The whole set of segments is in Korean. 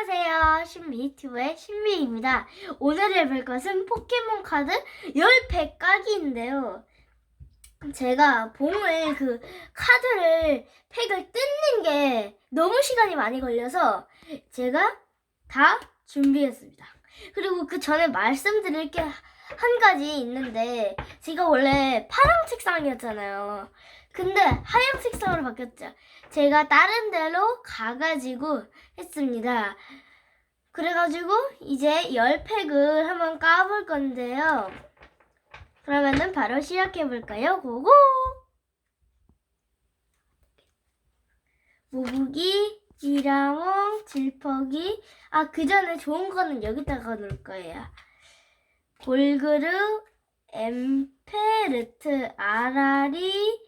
안녕하세요. 신미튜브의 신미입니다. 오늘 해볼 것은 포켓몬 카드 10팩 까기인데요. 제가 봉을 그 카드를 팩을 뜯는 게 너무 시간이 많이 걸려서 제가 다 준비했습니다. 그리고 그 전에 말씀드릴 게 한 가지 있는데 제가 원래 파랑 색상이었잖아요. 근데 하얀 색상으로 바뀌었죠. 제가 다른 데로 가가지고 했습니다. 그래가지고 이제 10팩을 한번 까볼 건데요. 그러면은 바로 시작해볼까요? 고고! 모부기, 이랑홍, 질퍽이. 아, 그 전에 좋은 거는 여기다가 놓을 거예요. 골그르, 엠페르트, 아라리,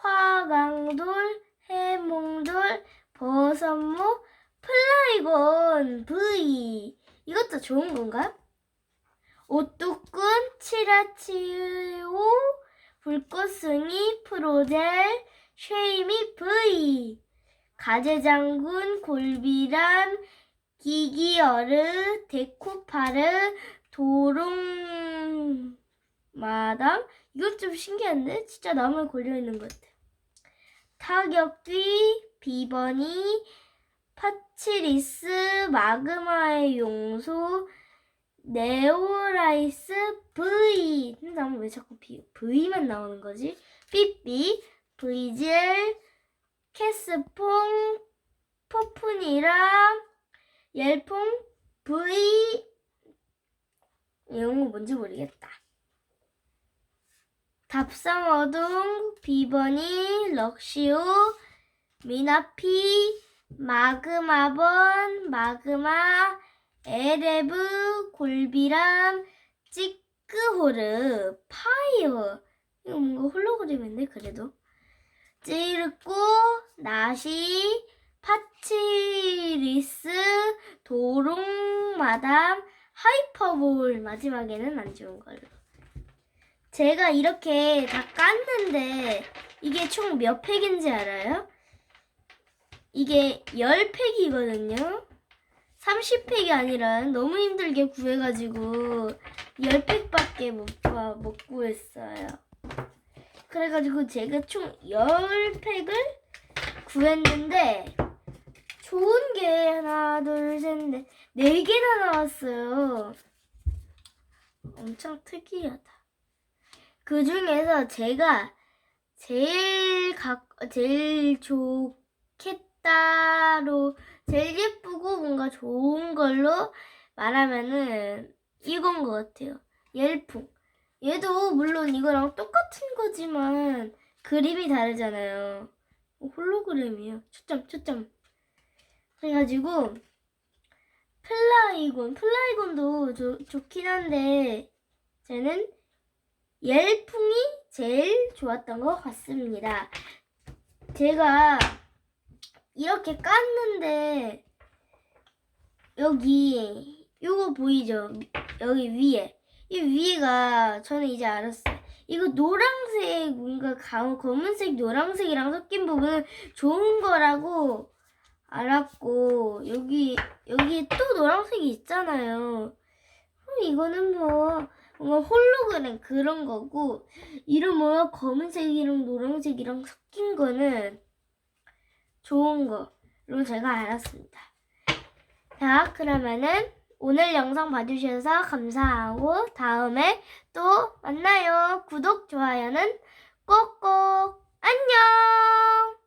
화강돌, 해몽돌, 버섯모, 플라이곤, V. 이것도 좋은 건가? 오뚜꾼, 치라치오, 불꽃숭이, 프로젤, 쉐이미, V. 가재장군, 골비람, 기기어르, 데코파르, 도롱마담. 이건 좀 신기한데? 진짜 나무에 걸려있는 것 같아. 타격뒤, 비버니, 파치리스, 마그마의 용소, 네오라이스, V. 나무 왜 자꾸 B, V만 나오는 거지? 삐삐, 브이젤, 캐스퐁, 포푼이랑, 옐퐁, V. 이런 거 뭔지 모르겠다. 답상어둥, 비버니, 럭시오, 미나피, 마그마번, 마그마, 에레브, 골비람, 찌끄호르, 파이어. 이거 뭔가 홀로그램인데 그래도. 찌르꼬, 나시, 파치리스, 도롱마담, 하이퍼볼. 마지막에는 안 좋은 걸로. 제가 이렇게 다 깠는데 이게 총 몇 팩인지 알아요? 이게 10팩이거든요. 30팩이 아니라 너무 힘들게 구해가지고 10팩밖에 못, 봐- 못 구했어요. 그래가지고 제가 총 10팩을 구했는데 좋은 게 하나, 둘, 셋, 넷, 네 개나 나왔어요. 엄청 특이하다. 그 중에서 제가 제일 각 제일 좋겠다로 제일 예쁘고 뭔가 좋은 걸로 말하면은 이건 것 같아요. 열풍. 얘도 물론 이거랑 똑같은 거지만 그림이 다르잖아요. 홀로그램이에요. 초점, 초점. 그래가지고 플라이곤, 플라이곤도 좋, 좋긴 한데 저는 열풍이 제일 좋았던 것 같습니다. 제가 이렇게 깠는데 여기 이거 보이죠? 여기 위에 이 위에가 저는 이제 알았어요. 이거 노란색 뭔가 가- 검은색 노란색이랑 섞인 부분은 좋은 거라고 알았고 여기 여기 또 노란색이 있잖아요. 그럼 이거는 뭐 뭔가 홀로그램 그런 거고 이런 뭐 검은색이랑 노란색이랑 섞인 거는 좋은 거로 제가 알았습니다. 자 그러면은 오늘 영상 봐주셔서 감사하고 다음에 또 만나요. 구독 좋아요는 꼭꼭 안녕.